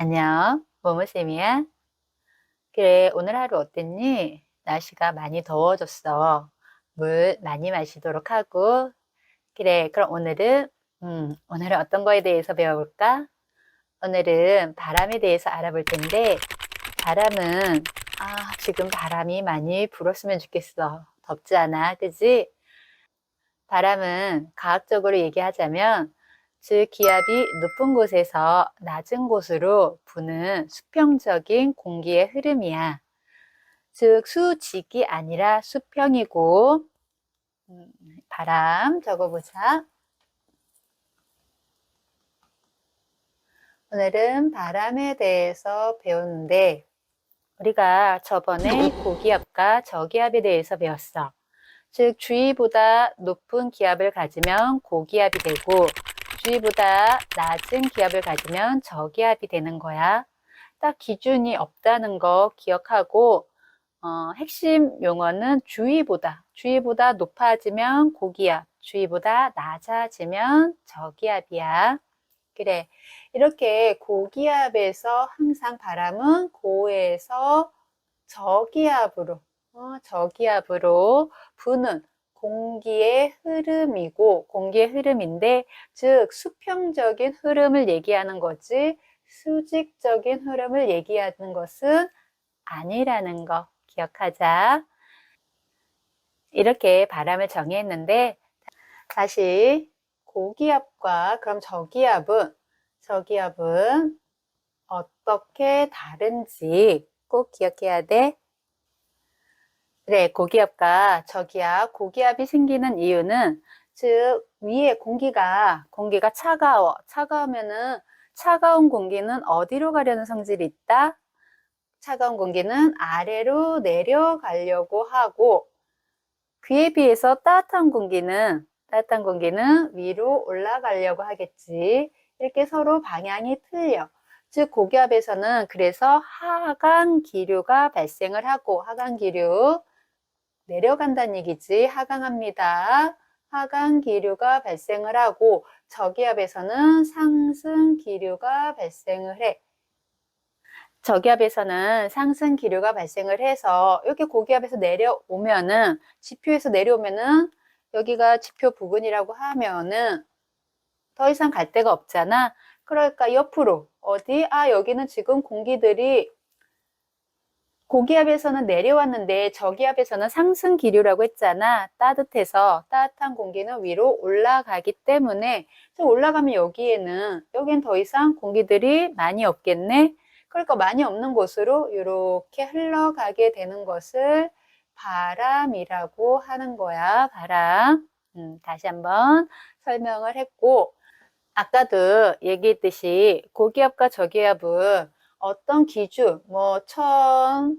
안녕, 모모쌤이야. 그래, 오늘 하루 어땠니? 날씨가 많이 더워졌어. 물 많이 마시도록 하고. 그래, 그럼 오늘은, 음, 오늘은 어떤 거에 대해서 배워볼까? 오늘은 바람에 대해서 알아볼 텐데, 바람은, 아, 지금 바람이 많이 불었으면 좋겠어. 덥지 않아, 그지? 바람은 과학적으로 얘기하자면, 즉 기압이 높은 곳에서 낮은 곳으로 부는 수평적인 공기의 흐름이야. 즉 수직이 아니라 수평이고 음, 바람 적어보자. 오늘은 바람에 대해서 배우는데 우리가 저번에 고기압과 저기압에 대해서 배웠어. 즉 주위보다 높은 기압을 가지면 고기압이 되고 주위보다 낮은 기압을 가지면 저기압이 되는 거야. 딱 기준이 없다는 거 기억하고 어, 핵심 용어는 주위보다 주위보다 높아지면 고기압, 주위보다 낮아지면 저기압이야. 그래. 이렇게 고기압에서 항상 바람은 고에서 저기압으로 어, 저기압으로 부는 공기의 흐름이고 공기의 흐름인데 즉 수평적인 흐름을 얘기하는 거지 수직적인 흐름을 얘기하는 것은 아니라는 거 기억하자. 이렇게 바람을 정의했는데 다시 고기압과 그럼 저기압은 저기압은 어떻게 다른지 꼭 기억해야 돼. 그래, 고기압과 저기압, 고기압이 생기는 이유는 즉 위에 공기가 공기가 차가워. 차가우면은 차가운 공기는 어디로 가려는 성질이 있다? 차가운 공기는 아래로 내려가려고 하고 그에 비해서 따뜻한 공기는 따뜻한 공기는 위로 올라가려고 하겠지. 이렇게 서로 방향이 틀려. 즉 고기압에서는 그래서 하강 기류가 발생을 하고 하강 기류 내려간다는 얘기지. 하강합니다. 하강 기류가 발생을 하고 저기압에서는 상승 기류가 발생을 해. 저기압에서는 상승 기류가 발생을 해서 이렇게 고기압에서 내려오면은 지표에서 내려오면은 여기가 지표 부근이라고 하면은 더 이상 갈 데가 없잖아. 그러니까 옆으로 어디 아 여기는 지금 공기들이 고기압에서는 내려왔는데 저기압에서는 상승 기류라고 했잖아. 따뜻해서 따뜻한 공기는 위로 올라가기 때문에 올라가면 여기에는 여기는 더 이상 공기들이 많이 없겠네. 그러니까 많이 없는 곳으로 이렇게 흘러가게 되는 것을 바람이라고 하는 거야. 바람. 음, 다시 한번 설명을 했고 아까도 얘기했듯이 고기압과 저기압은 어떤 기준, 뭐, 천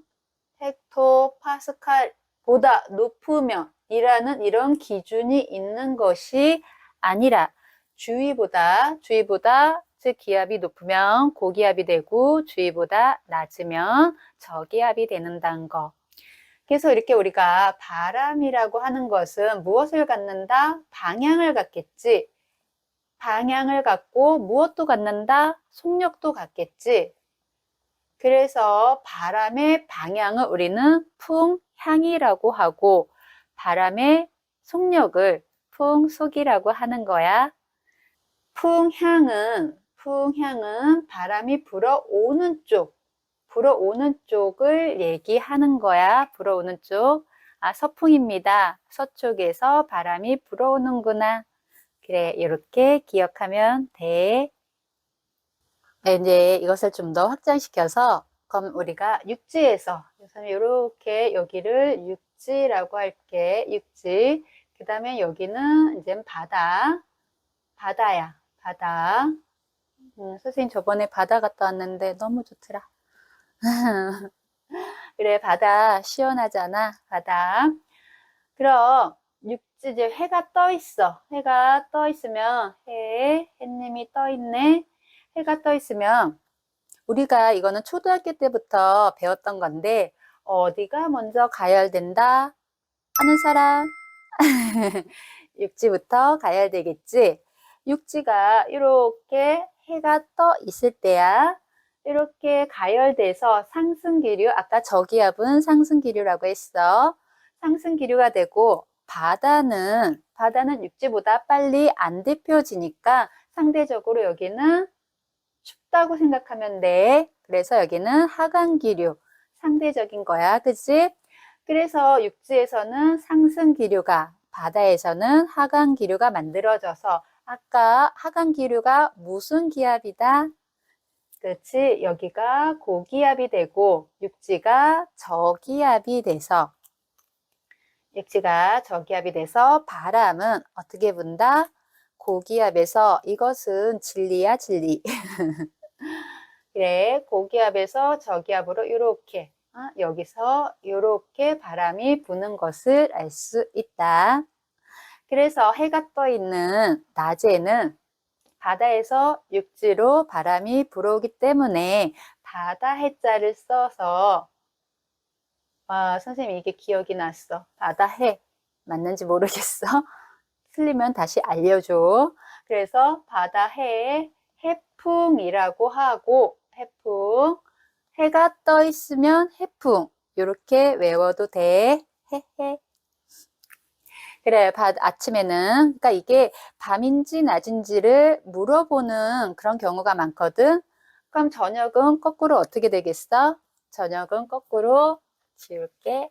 헥토 파스칼 보다 높으면 이라는 이런 기준이 있는 것이 아니라 주위보다, 주위보다, 즉 기압이 높으면 고기압이 되고 주위보다 낮으면 저기압이 되는다는 거. 그래서 이렇게 우리가 바람이라고 하는 것은 무엇을 갖는다? 방향을 갖겠지. 방향을 갖고 무엇도 갖는다? 속력도 갖겠지. 그래서 바람의 방향을 우리는 풍향이라고 하고 바람의 속력을 풍속이라고 하는 거야. 풍향은 풍향은 바람이 불어오는 쪽, 불어오는 쪽을 얘기하는 거야. 불어오는 쪽. 아, 서풍입니다. 서쪽에서 바람이 불어오는구나. 그래, 이렇게 기억하면 돼. 네, 이제 이것을 좀 더 확장시켜서 그럼 우리가 육지에서 이렇게 여기를 육지라고 할게 육지 그 다음에 여기는 이제 바다 바다야 바다 음, 선생님 저번에 바다 갔다 왔는데 너무 좋더라 그래 바다 시원하잖아 바다 그럼 육지 이제 해가 떠 있어 해가 떠 있으면 해 해님이 떠 있네 해가 떠 있으면 우리가 이거는 초등학교 때부터 배웠던 건데 어디가 먼저 가열된다? 아는 사람? 육지부터 가야 되겠지? 육지가 이렇게 해가 떠 있을 때야. 이렇게 가열돼서 상승기류, 아까 저기압은 상승기류라고 했어. 상승기류가 되고, 바다는, 바다는 육지보다 빨리 안 데펴지니까 상대적으로 여기는 춥다고 생각하면 돼. 그래서 여기는 하강기류, 상대적인 거야. 그치? 그래서 육지에서는 상승기류가, 바다에서는 하강기류가 만들어져서 아까 하강기류가 무슨 기압이다? 그렇지. 여기가 고기압이 되고 육지가 저기압이 돼서 육지가 저기압이 돼서 바람은 어떻게 분다? 고기압에서 이것은 진리야 진리. 그래 고기압에서 저기압으로 이렇게 어, 여기서 이렇게 바람이 부는 것을 알 수 있다. 그래서 해가 떠 있는 낮에는 바다에서 육지로 바람이 불어오기 때문에 바다 해자를 써서 와 선생님 이게 기억이 났어. 바다 해. 맞는지 모르겠어. 틀리면 다시 알려줘. 그래서 바다 해 해풍이라고 하고 해풍. 해가 떠 있으면 해풍. 이렇게 외워도 돼. 해해 그래, 바, 아침에는, 그러니까 이게 밤인지 낮인지를 물어보는 그런 경우가 많거든. 그럼 저녁은 거꾸로 어떻게 되겠어? 저녁은 거꾸로 지울게.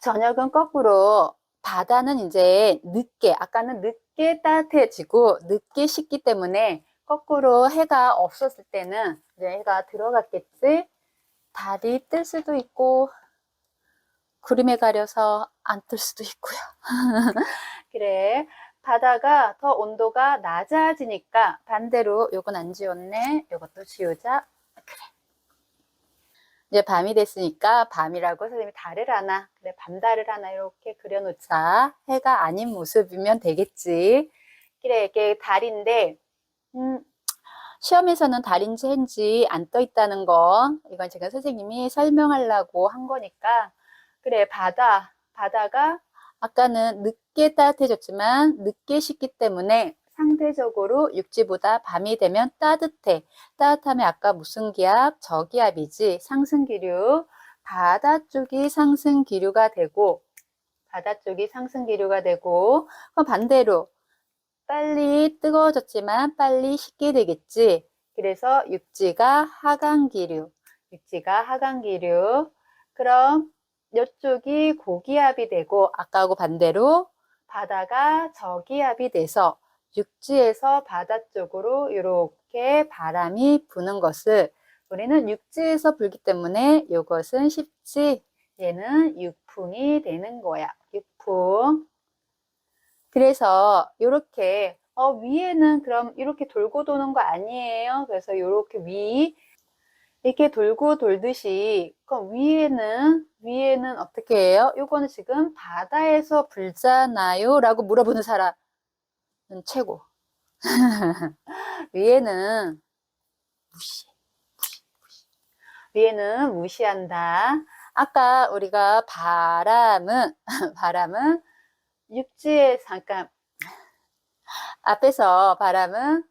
저녁은 거꾸로 바다는 이제 늦게, 아까는 늦 게 따뜻해지고 늦게 식기 때문에 거꾸로 해가 없었을 때는 이제 해가 들어갔겠지? 달이 뜰 수도 있고, 구름에 가려서 안 뜰 수도 있고요. 그래. 바다가 더 온도가 낮아지니까 반대로 요건 안 지웠네. 요것도 지우자. 이제 밤이 됐으니까 밤이라고 선생님이 달을 하나, 그래, 밤달을 하나 이렇게 그려놓자. 해가 아닌 모습이면 되겠지. 그래, 이게 달인데, 음, 시험에서는 달인지 해인지 안 떠 있다는 거, 이건 제가 선생님이 설명하려고 한 거니까, 그래, 바다, 바다가 아까는 늦게 따뜻해졌지만 늦게 식기 때문에 상대적으로 육지보다 밤이 되면 따뜻해. 따뜻하면 아까 무슨 기압? 저기압이지. 상승기류. 바다 쪽이 상승기류가 되고, 바다 쪽이 상승기류가 되고, 그럼 반대로 빨리 뜨거워졌지만 빨리 식게 되겠지. 그래서 육지가 하강기류. 육지가 하강기류. 그럼 이쪽이 고기압이 되고, 아까하고 반대로 바다가 저기압이 돼서 육지에서 바다 쪽으로 이렇게 바람이 부는 것을 우리는 육지에서 불기 때문에 이것은 쉽지. 얘는 육풍이 되는 거야. 육풍. 그래서 이렇게 어, 위에는 그럼 이렇게 돌고 도는 거 아니에요? 그래서 이렇게 위 이렇게 돌고 돌듯이 그럼 위에는 위에는 어떻게 해요? 이거는 지금 바다에서 불잖아요? 라고 물어보는 사람 최고. 위에는 무시, 무시, 무시. 위에는 무시한다. 아까 우리가 바람은, 바람은 육지에 잠깐, 앞에서 바람은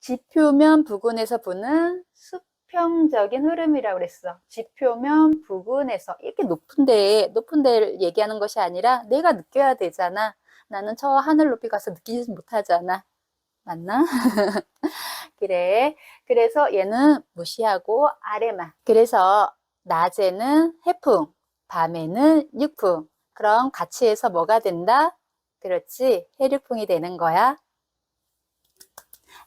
지표면 부근에서 부는 수평적인 흐름이라고 그랬어. 지표면 부근에서 이렇게 높은 데, 높은 데를 얘기하는 것이 아니라 내가 느껴야 되잖아. 나는 저 하늘 높이 가서 느끼지 못하잖아. 맞나? 그래. 그래서 얘는 무시하고 아래만. 그래서 낮에는 해풍, 밤에는 육풍. 그럼 같이 해서 뭐가 된다? 그렇지. 해류풍이 되는 거야.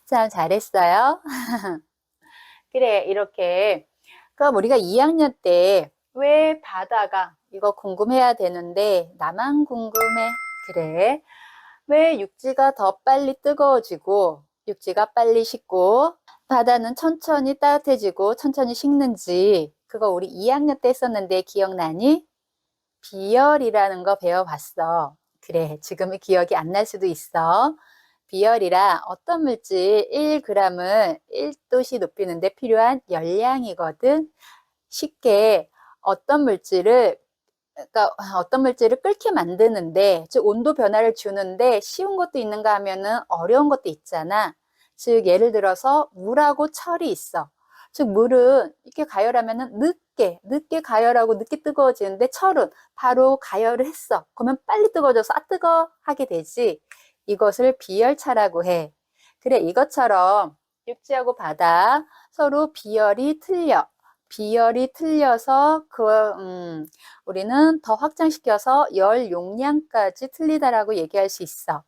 참 잘했어요. 그래. 이렇게. 그럼 우리가 2학년 때 왜 바다가 이거 궁금해야 되는데 나만 궁금해. 그래. 왜 육지가 더 빨리 뜨거워지고 육지가 빨리 식고 바다는 천천히 따뜻해지고 천천히 식는지 그거 우리 2학년 때 했었는데 기억나니? 비열이라는 거 배워봤어. 그래, 지금은 기억이 안 날 수도 있어. 비열이라 어떤 물질 1g을 1도씨 높이는데 필요한 열량이거든. 쉽게 어떤 물질을 그러니까 어떤 물질을 끓게 만드는데 즉 온도 변화를 주는데 쉬운 것도 있는가 하면은 어려운 것도 있잖아. 즉 예를 들어서 물하고 철이 있어. 즉 물은 이렇게 가열하면은 늦게 늦게 가열하고 늦게 뜨거워지는데 철은 바로 가열을 했어. 그러면 빨리 뜨거워져서 아 뜨거 하게 되지. 이것을 비열차라고 해. 그래 이것처럼 육지하고 바다 서로 비열이 틀려. 비열이 틀려서 그 음, 우리는 더 확장시켜서 열 용량까지 틀리다라고 얘기할 수 있어.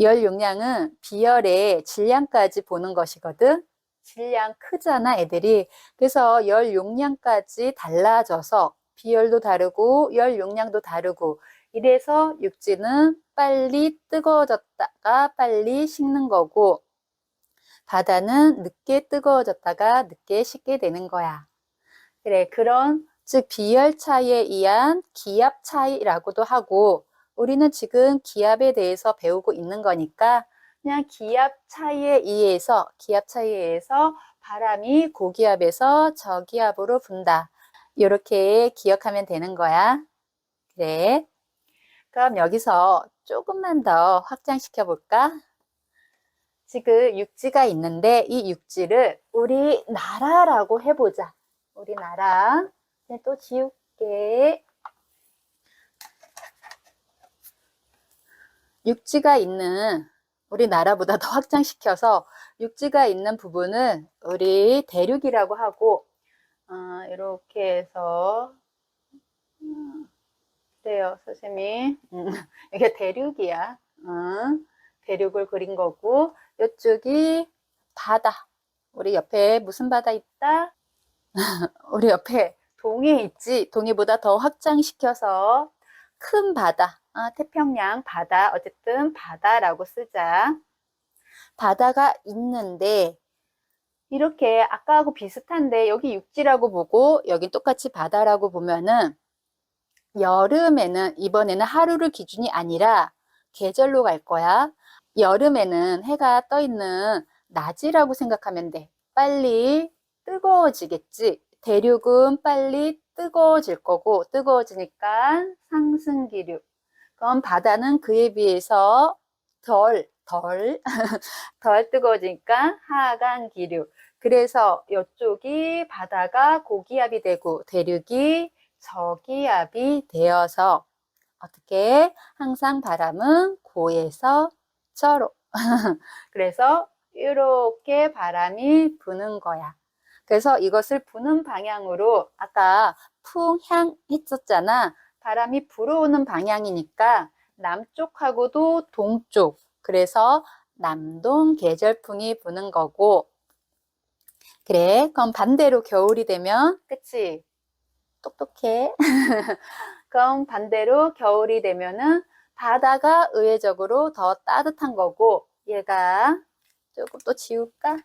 열 용량은 비열의 질량까지 보는 것이거든. 질량 크잖아, 애들이. 그래서 열 용량까지 달라져서 비열도 다르고 열 용량도 다르고 이래서 육지는 빨리 뜨거워졌다가 빨리 식는 거고 바다는 늦게 뜨거워졌다가 늦게 식게 되는 거야. 그래, 그런 즉 비열 차이에 의한 기압 차이라고도 하고 우리는 지금 기압에 대해서 배우고 있는 거니까 그냥 기압 차이에 의해서 기압 차이에 의해서 바람이 고기압에서 저기압으로 분다. 이렇게 기억하면 되는 거야. 그래. 그럼 여기서 조금만 더 확장시켜 볼까? 지금 육지가 있는데 이 육지를 우리 나라라고 해보자. 우리나라. 또 지울게. 육지가 있는 우리나라보다 더 확장시켜서 육지가 있는 부분은 우리 대륙이라고 하고 어, 이렇게 해서 음, 그래요 선생님이 음, 이게 대륙이야 음, 대륙을 그린 거고 이쪽이 바다 우리 옆에 무슨 바다 있다 우리 옆에 동해 있지. 동해보다 더 확장시켜서 큰 바다 아, 태평양 바다 어쨌든 바다라고 쓰자. 바다가 있는데 이렇게 아까하고 비슷한데 여기 육지라고 보고 여기 똑같이 바다라고 보면은 여름에는 이번에는 하루를 기준이 아니라 계절로 갈 거야. 여름에는 해가 떠 있는 낮이라고 생각하면 돼. 빨리 뜨거워지겠지 대륙은 빨리 뜨거워질 거고 뜨거워지니까 상승 기류 그럼 바다는 그에 비해서 덜, 덜, 덜 뜨거워지니까 하강 기류. 그래서 이쪽이 바다가 고기압이 되고 대륙이 저기압이 되어서 어떻게 항상 바람은 고에서 저로. 그래서 이렇게 바람이 부는 거야. 그래서 이것을 부는 방향으로 아까 풍향 했었잖아. 바람이 불어오는 방향이니까 남쪽하고도 동쪽. 그래서 남동 계절풍이 부는 거고. 그래. 그럼 반대로 겨울이 되면, 그치? 똑똑해. 그럼 반대로 겨울이 되면은 바다가 의외적으로 더 따뜻한 거고, 얘가 조금 또 지울까?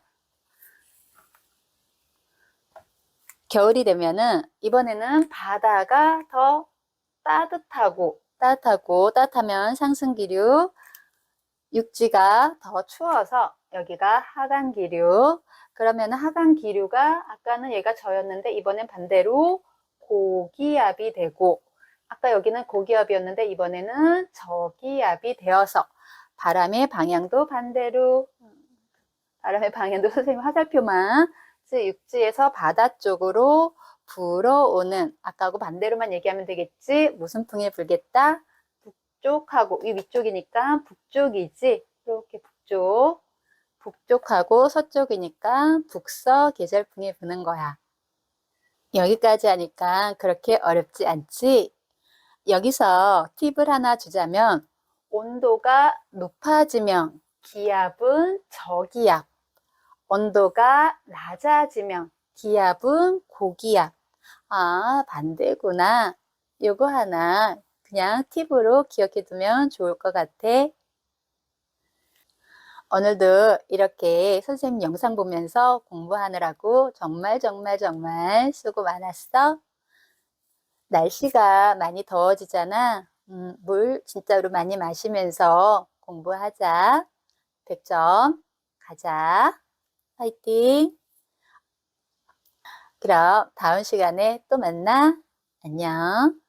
겨울이 되면은 이번에는 바다가 더 따뜻하고 따뜻하고 따뜻하면 상승 기류 육지가 더 추워서 여기가 하강 기류. 그러면 하강 기류가 아까는 얘가 저였는데 이번엔 반대로 고기압이 되고 아까 여기는 고기압이었는데 이번에는 저기압이 되어서 바람의 방향도 반대로 바람의 방향도 선생님 화살표만 즉 육지에서 바다 쪽으로 불어오는 아까하고 반대로만 얘기하면 되겠지? 무슨 풍이 불겠다? 북쪽하고 이 위쪽이니까 북쪽이지? 이렇게 북쪽 북쪽하고 서쪽이니까 북서 계절풍이 부는 거야. 여기까지 하니까 그렇게 어렵지 않지? 여기서 팁을 하나 주자면 온도가 높아지면 기압은 저기압 온도가 낮아지면 기압은 고기압 아, 반대구나. 요거 하나 그냥 팁으로 기억해 두면 좋을 것 같아. 오늘도 이렇게 선생님 영상 보면서 공부하느라고 정말 정말 정말 수고 많았어. 날씨가 많이 더워지잖아. 음, 물 진짜로 많이 마시면서 공부하자. 100점. 가자. 화이팅. 그럼 다음 시간에 또 만나. 안녕.